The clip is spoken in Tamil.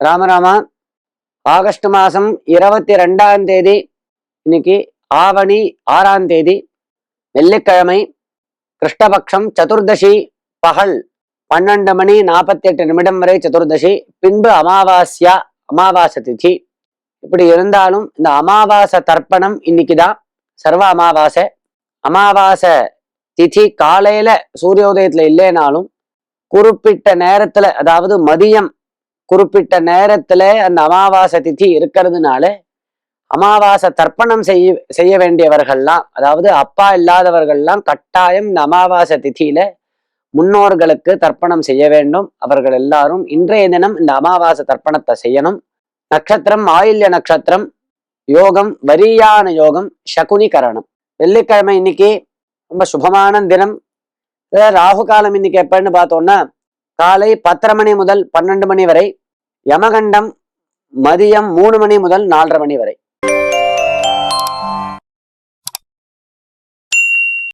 ராமராமா ஆகஸ்ட் மாதம் இருபத்தி ரெண்டாம் தேதி இன்னைக்கு ஆவணி ஆறாம் தேதி வெள்ளிக்கிழமை கிருஷ்ணபக்ஷம் சதுர்தசி பகல் பன்னெண்டு மணி நாற்பத்தி எட்டு நிமிடம் வரை சதுர்தசி பின்பு அமாவாஸ்யா அமாவாசை திதி. இப்படி இருந்தாலும் இந்த அமாவாசை தர்ப்பணம் இன்னைக்கு தான் சர்வ அமாவாசை. அமாவாசை திதி காலையில சூரியோதயத்துல இல்லைனாலும் குறிப்பிட்ட நேரத்துல அதாவது மதியம் குறிப்பிட்ட நேரத்துல அந்த அமாவாசை திதி இருக்கிறதுனால அமாவாசை தர்ப்பணம் செய்ய செய்ய வேண்டியவர்கள்லாம் அதாவது அப்பா இல்லாதவர்கள்லாம் கட்டாயம் இந்த அமாவாசை திதியில முன்னோர்களுக்கு தர்ப்பணம் செய்ய வேண்டும். அவர்கள் எல்லாரும் இன்றைய தினம் இந்த அமாவாசை தர்ப்பணத்தை செய்யணும். நட்சத்திரம் ஆயில்ய நட்சத்திரம் யோகம் வரியான யோகம் சகுனி கரணம் வெள்ளிக்கிழமை இன்னைக்கு ரொம்ப சுபமான தினம். ராகு காலம் இன்னைக்கு எப்பன்னு பார்த்தோம்னா காலை பத்தரை மணி முதல் பன்னெண்டு மணி வரை யமகண்டம் மதியம் மூணு மணி முதல் நாலரை மணி வரை.